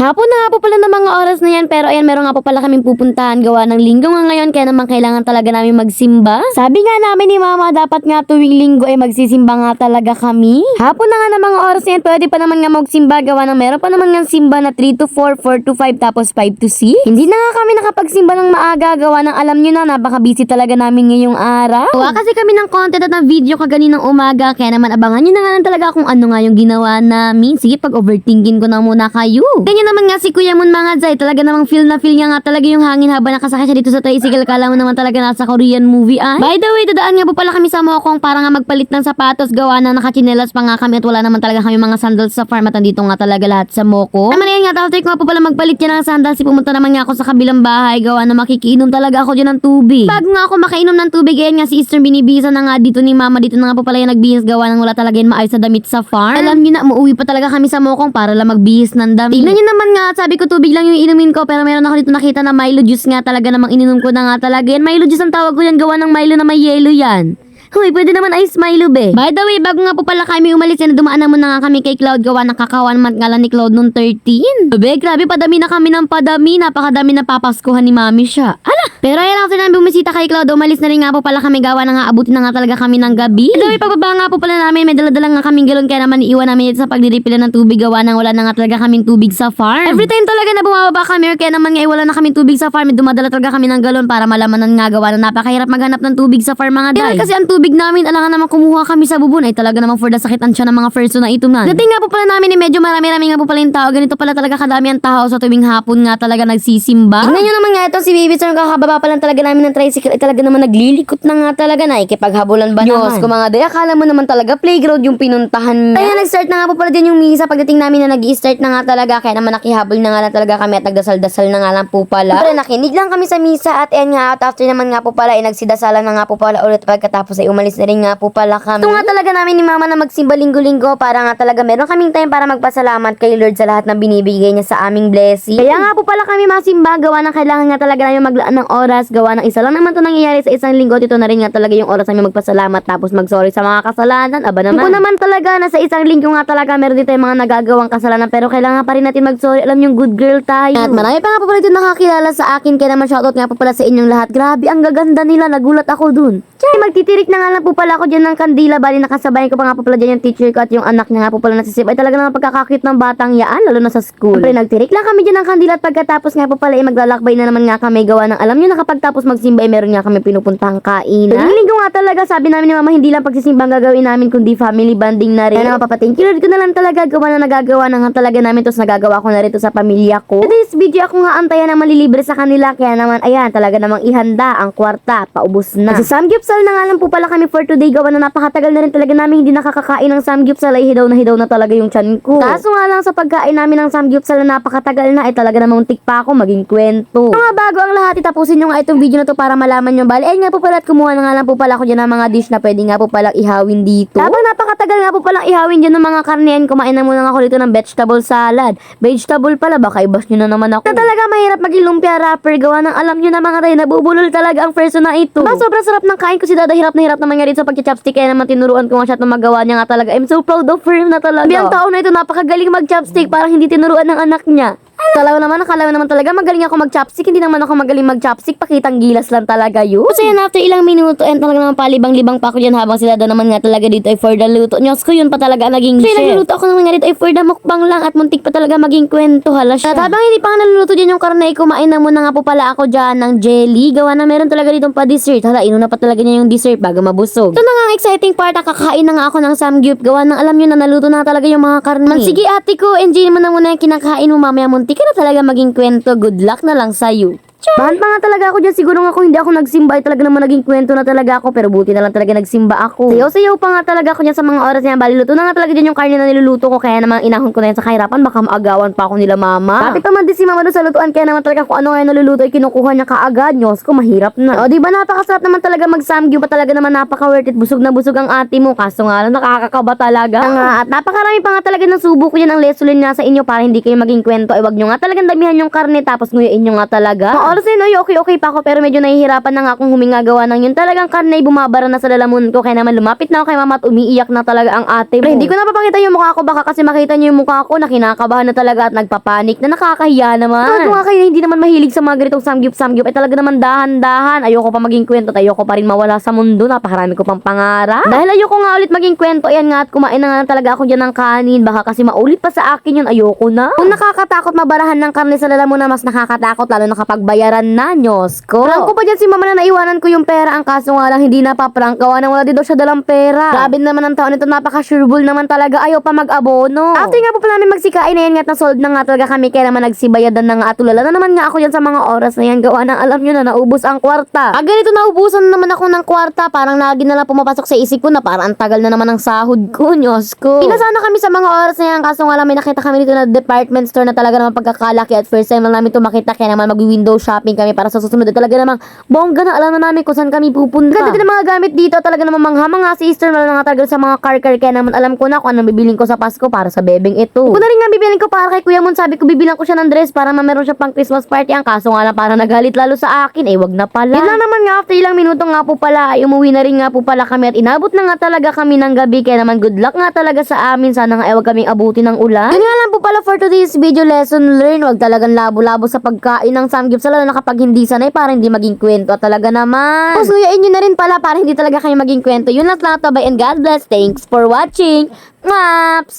Hapon na nga po pala ng mga oras na yan pero ayan meron nga po pala kaming pupuntahan gawa ng linggo nga ngayon kaya naman kailangan talaga namin magsimba. Sabi nga namin ni mama dapat nga tuwing linggo ay magsisimba nga talaga kami. Hapon na nga ng mga oras na yan pwede pa naman nga magsimba gawa ng meron pa naman nga simba na 3 to 4, 4 to 5 tapos 5 to 6. Hindi na nga kami nakapagsimba ng maaga gawa ng alam nyo na napaka busy talaga namin ngayong araw. Gawa kasi kami ng content at ng video kaganinang umaga kaya naman abangan nyo na nga lang talaga kung ano nga yung ginawa namin. Sige pag overthinking ko na muna kayo. Ganyan naman nga si Kuya Mun mga Zay, talaga namang feel na feel niya nga talaga yung hangin habang nakasakay siya dito sa tricycle. Kala mo naman talaga nasa Korean movie ay. By the way, dadaan nga po pala kami sa Mokong para nga magpalit ng sapatos. Gawa na nakachinelas pa nga kami at wala naman talaga kami mga sandals sa farm at andito nga talaga lahat sa Moko. Naman yan nga, after ko po pala magpalit yan ng sandals, pumunta naman nga ako sa kabilang bahay. Gawa na makikiinom talaga ako dyan ng tubig. Bago nga ako makainom ng tubig, ayan nga si Eastern binibisa na nga dito ni Mama. Dito na nga po pala yung nagbihis gawa nang wala talaga yung maayos na damit sa farm. Alam niyo na, umuwi pa talaga kami sa Mokong para lang magbihis ng damit. Tignan niyo naman nga, sabi ko tubig lang yung inumin ko pero meron ako dito nakita na Milo juice nga talaga namang ininom ko na nga talaga yan. Milo juice ang tawag ko yan, gawa ng Milo na may yellow yan. Hoy, pwede naman ice Milo be. By the way, bago nga po pala kami umalis yan, dumaan na muna nga kami kay Cloud gawa ng kakawan month nga ni Cloud nung 13. Be, grabe, padami na kami ng padami. Napakadami na papaskuhan ni mami siya. Ala! Pero ayan, after namin bumisita kay Cloud, umalis na rin nga po pala kami gawa na nga abutin na nga talaga kami ng gabi. By the way, pagbaba nga po pala namin, may daladala nga kaming galon kaya naman iiwan namin ito sa pagdiripila ng tubig gawa nang wala na nga talaga kaming tubig sa farm. Every time talaga na bumababa kami or kaya naman nga eh, wala na kaming tubig sa farm, eh, dumadala talaga kami ng galon para malamanan nga gawa na napakahirap maghanap ng tubig sa farm mga day. Kasi ang tubig namin, alangan naman kumuha kami sa bubon ay talaga naman for the sakitan siya ng mga first na ito man. Dating nga po pala namin, eh, medyo marami-rami nga po pala yung tao. Ganito pala talaga kadami ang tao sa tuwing hapon nga talaga nagsisimba. Tingnan nyo naman nga ito, si Baby Sir, kakababa pa lang talaga namin ng tricycle, ay talaga naman naglilikot na nga talaga na, ikipaghabulan ba Diyos naman? ko mga day, akala mo naman talaga playground yung pinuntahan niya. Kaya nag-start na nga po pala din yung misa pagdating namin na nag start na nga talaga kaya naman nakihabol na nga lang talaga kami at nagdasal-dasal na nga lang po pala. Pero nakinig lang kami sa misa at ayan nga at after naman nga po pala ay nagsidasalan na nga po pala ulit pagkatapos ay umalis na rin nga po pala kami. Ito nga talaga namin ni mama na magsimba linggo-linggo para nga talaga meron kaming time para magpasalamat kay Lord sa lahat ng binibigay niya sa aming blessing. Kaya nga po pala kami masimba gawa ng kailangan nga talaga namin maglaan ng oras gawa ng isa lang naman to nangyayari sa isang linggo ito na rin nga talaga yung oras namin magpasalamat tapos mag-sorry sa mga kasalanan. Aba naman. Kung naman talaga na sa isang linggo nga talaga meron din tayong mga nagagawang kasalanan pero kailangan pa rin natin mag-sorry. Alam yung good girl tayo. At marami pa nga po pala dito nakakilala sa akin kaya naman shoutout nga po pala sa inyong lahat. Grabe, ang gaganda nila. Nagulat ako dun. Chay, magtitirik na nga lang po pala ako dyan ng kandila. Bali, nakasabay ko pa nga po pala dyan yung teacher ko at yung anak niya nga po pala nasisip. Ay talaga naman pagkakakit ng batang yaan, lalo na sa school. Siyempre, nagtirik lang kami dyan ng kandila at pagkatapos nga po pala ay maglalakbay na naman nga kami gawa ng alam niyo na kapag tapos magsimba ay meron nga kami pinupuntang kainan. Yung linggo nga talaga, sabi namin ni mama, hindi lang pagsisimba ang gagawin namin kundi family bonding na rin. Kaya naman papatingin ko na lang talaga gawa na nagagawa na nga talaga namin tapos nagagawa ko na rin to sa pamilya ko. Sa this video ako nga antayan na malilibre sa kanila kaya naman ayan talaga namang ihanda ang kwarta, paubos na. Sa Samgyupsal na nga lang po pala kami for today gawa na napakatagal na rin talaga namin hindi nakakakain ng Samgyupsal ay hidaw na hidaw na talaga yung tiyan ko. Kaso nga lang sa pagkain namin ng Samgyupsal na napakatagal na ay talaga namang tik pa ako maging kwento. Mga bago ang lahat itapusin nyo nga itong video na to para malaman nyo bali. Ayun nga po pala at kumuha na nga lang po pala ako dyan ng mga dish na pwede nga po palang ihawin dito. Habang napakatagal nga po palang ihawin dyan ng mga karnehan, kumain na muna nga ako dito ng vegetable salad. Vegetable pala, baka ibas nyo na naman ako. Na talaga mahirap maging lumpia wrapper gawa ng alam nyo na mga tayo, nabubulol talaga ang person na ito. Ba, sobrang sarap ng kain ko si Dada, hirap na hirap naman nga rin sa pagcha-chopstick kaya naman tinuruan ko nga siya at magawa niya nga talaga. I'm so proud of her na talaga. Sabi ang tao na ito, napakagaling mag-chopstick, parang hindi tinuruan ng anak niya. Kalaw naman, akala naman talaga magaling ako mag-chopstick. Hindi naman ako magaling mag-chopstick. Pakitang gilas lang talaga yun. So yan, after ilang minuto, and talaga naman palibang-libang pa ako dyan habang sila daw naman nga talaga dito ay for the luto. Nyos ko yun pa talaga naging chef. nagluluto ako naman nga dito ay for the mukbang lang at muntik pa talaga maging kwento. Hala siya. At habang hindi pa nga naluluto dyan yung karne, kumain na muna nga po pala ako dyan ng jelly. Gawa na meron talaga ditong pa dessert. Hala, inuna pa talaga niya yung dessert bago mabusog. Ito na nga ang exciting part. Nakakain na nga ako ng samgyup. Gawa ng alam nyo na naluto na talaga yung mga karne. Man, sige ate ko, enjoy mo na muna yung kinakain mo mamaya. Muntik ka na talaga maging kwento. Good luck na lang sa'yo. Bahan pa nga talaga ako dyan. Siguro nga kung hindi ako nagsimba ay talaga naman naging kwento na talaga ako. Pero buti na lang talaga nagsimba ako. Sayaw-sayaw pa nga talaga ako dyan sa mga oras na yan. Bali, luto na nga talaga dyan yung karne na niluluto ko. Kaya naman inahon ko na yan sa kahirapan. Baka maagawan pa ako nila mama. Kapit naman din si mama doon sa lutuan. Kaya naman talaga kung ano nga naluluto ay kinukuha niya kaagad. Nyos ko, mahirap na. O, di ba napakasarap naman talaga mag-samgyu pa talaga naman napaka-worth it. Busog na busog ang ate mo. Kaso nga lang, nakakakaba talaga. Nga, at napakarami pa nga talaga ng subo ko yan ang lesulin nga sa inyo para hindi kayo maging kwento. Ay, wag nyo nga talagang damihan yung karne tapos nguyuin nyo nga talaga. Oras na okay, okay pa ako pero medyo nahihirapan na nga akong huminga gawa ng yun. Talagang karne ay bumabara na sa lalamun ko. Kaya naman lumapit na ako kay mama at umiiyak na talaga ang ate mo. Pero hindi ko napapakita yung mukha ko baka kasi makita niyo yung mukha ko na kinakabahan na talaga at nagpapanik na nakakahiya naman. Ko nga kayo hindi naman mahilig sa mga ganitong samgyup-samgyup ay talaga naman dahan-dahan. Ayoko pa maging kwento at ayoko pa rin mawala sa mundo. Napakarami ko pang pangarap. Dahil ayoko nga ulit maging kwento, ayan nga at kumain na nga talaga ako dyan ng kanin. Baka kasi maulit pa sa akin yun, ayoko na. Kung nakakatakot mabarahan ng karne sa lalamunan, mas nakakatakot lalo na kapag bayaran na, nyos ko. Prank ko pa dyan si mama na naiwanan ko yung pera. Ang kaso nga lang, hindi na pa prank. Gawa na wala din daw siya dalang pera. Grabe naman ang taon nito, napaka-sureball naman talaga. Ayaw pa mag-abono. After nga po pa namin magsikain na yan nga, at nasold na nga talaga kami. Kaya naman nagsibayadan na nga at tulala na naman nga ako dyan sa mga oras na yan. Gawa na alam nyo na naubos ang kwarta. Ah, ganito naubusan na naman ako ng kwarta. Parang lagi na lang pumapasok sa isip ko na parang ang tagal na naman ng sahod ko, nyos ko. Pinasana kami sa mga oras na yan. Kaso nga lang may nakita kami dito na department store na talaga naman pagkakalaki at first time lang namin ito makita. Kaya naman mag-window shopping kami para sa susunod. At talaga namang bongga na alam na namin kung saan kami pupunta. Ganda din ang mga gamit dito. Talaga namang mangha-mangha si Easter. Lalo na nga talaga sa mga car-car. Kaya naman alam ko na kung anong bibiling ko sa Pasko para sa bebeng ito. Kung na rin nga bibiling ko para kay Kuya Mon. Sabi ko bibilang ko siya ng dress para mameron siya pang Christmas party. Ang kaso nga lang para nagalit lalo sa akin. Eh wag na pala. Yun lang naman nga after ilang minuto nga po pala ay umuwi na rin nga po pala kami at inabot na nga talaga kami ng gabi. Kaya naman good luck nga talaga sa amin. Sana nga ay wag kaming abuti ng ulan. Yun nga lang po pala for today's video lesson learn. Wag talagang labo-labo sa pagkain ng samgyup lalo na kapag hindi sanay para hindi maging kwento talaga naman. Tapos nguyain nyo na rin pala para hindi talaga kayo maging kwento. Yun lang lang tabay and God bless. Thanks for watching. Maps!